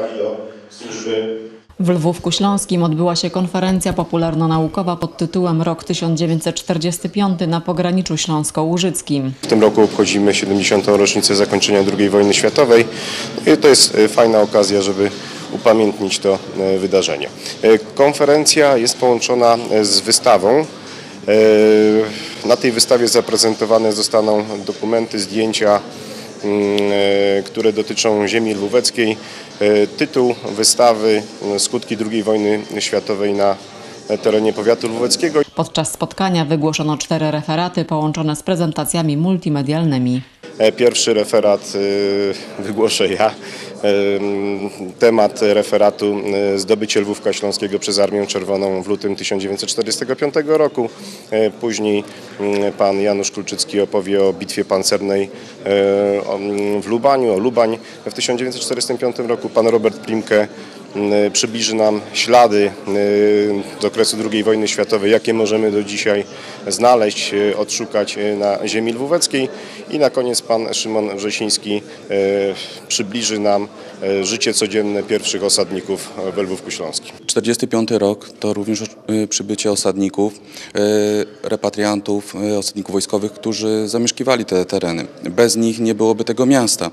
do służby W Lwówku Śląskim odbyła się konferencja popularno-naukowa pod tytułem Rok 1945 na pograniczu śląsko-łużyckim. W tym roku obchodzimy 70. rocznicę zakończenia II wojny światowej i to jest e, fajna okazja, żeby upamiętnić to e, wydarzenie. E, Konferencja jest połączona z wystawą. Na tej wystawie zaprezentowane zostaną dokumenty, zdjęcia, mm, które dotyczą ziemi lwóweckiej. E, Tytuł wystawy e, Skutki II wojny światowej na terenie powiatu lwóweckiego. Podczas spotkania wygłoszono cztery referaty połączone z prezentacjami multimedialnymi. E, Pierwszy referat e, wygłoszę ja. Temat referatu e, zdobycie Lwówka Śląskiego przez Armię Czerwoną w lutym 1945 roku. E, Później mm, pan Janusz Kulczycki opowie o bitwie pancernej e, mm, w Lubaniu, o Lubań w 1945 roku. Pan Robert Plimke przybliży nam ślady e, z okresu II wojny światowej, jakie możemy do dzisiaj znaleźć, e, odszukać na ziemi lwóweckiej i na koniec pan Szymon Wrzesiński przybliży nam życie codzienne pierwszych osadników we Lwówku Śląskim. 45 rok to również y, przybycie osadników, y, repatriantów, y, osadników wojskowych, którzy zamieszkiwali te tereny. Bez nich nie byłoby tego miasta.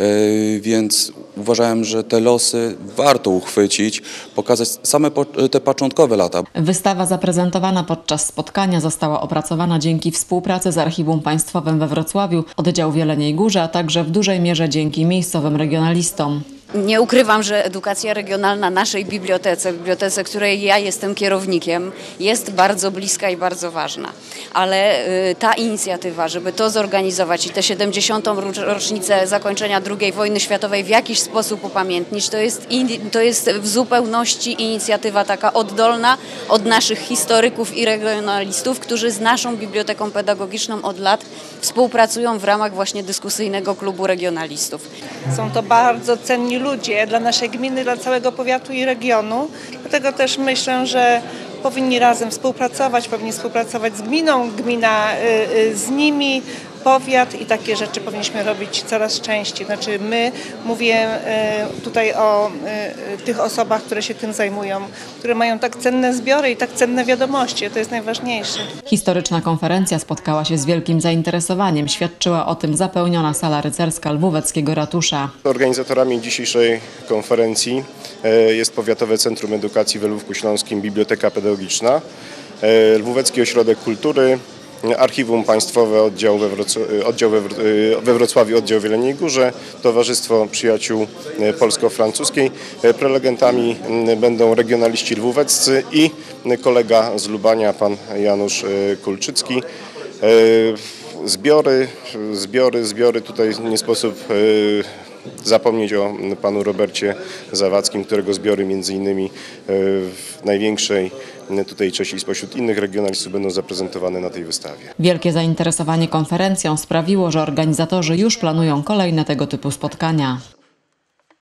Y, Więc uważałem, że te losy warto uchwycić, pokazać same te początkowe lata. Wystawa zaprezentowana podczas spotkania została opracowana dzięki współpracy z Archiwum Państwowym we Wrocławiu, oddział w Jeleniej Górze, a także w dużej mierze dzięki miejscowym regionalistom. Nie ukrywam, że edukacja regionalna naszej bibliotece, bibliotece, której ja jestem kierownikiem, jest bardzo bliska i bardzo ważna. Ale y, ta inicjatywa, żeby to zorganizować i tę 70. rocz- rocznicę zakończenia II wojny światowej w jakiś sposób upamiętnić, to jest, to jest w zupełności inicjatywa taka oddolna od naszych historyków i regionalistów, którzy z naszą biblioteką pedagogiczną od lat współpracują w ramach właśnie dyskusyjnego klubu regionalistów. Są to bardzo cenni ludzie dla naszej gminy, dla całego powiatu i regionu. Dlatego też myślę, że powinni razem współpracować, powinni współpracować z gminą, gmina y, y, z nimi, powiat i takie rzeczy powinniśmy robić coraz częściej. Znaczy my, mówię y, tutaj o y, tych osobach, które się tym zajmują, które mają tak cenne zbiory i tak cenne wiadomości, to jest najważniejsze. Historyczna konferencja spotkała się z wielkim zainteresowaniem. Świadczyła o tym zapełniona sala rycerska Lwóweckiego Ratusza. Organizatorami dzisiejszej konferencji e, jest Powiatowe Centrum Edukacji w Lwówku Śląskim Biblioteka Pedagogiczna, e, Lwówecki Ośrodek Kultury, Archiwum Państwowe Oddział we, Wroc- e, oddział we, e, we Wrocławiu, Oddział w Jeleniej Górze, Towarzystwo Przyjaciół e, Polsko-Francuskiej. Prelegentami będą regionaliści lwóweccy i kolega z Lubania, pan Janusz Kulczycki. Zbiory, zbiory, zbiory, tutaj nie sposób e, zapomnieć o panu Robercie Zawadzkim, którego zbiory między innymi e, w największej e, tutaj części spośród innych regionalistów będą zaprezentowane na tej wystawie. Wielkie zainteresowanie konferencją sprawiło, że organizatorzy już planują kolejne tego typu spotkania.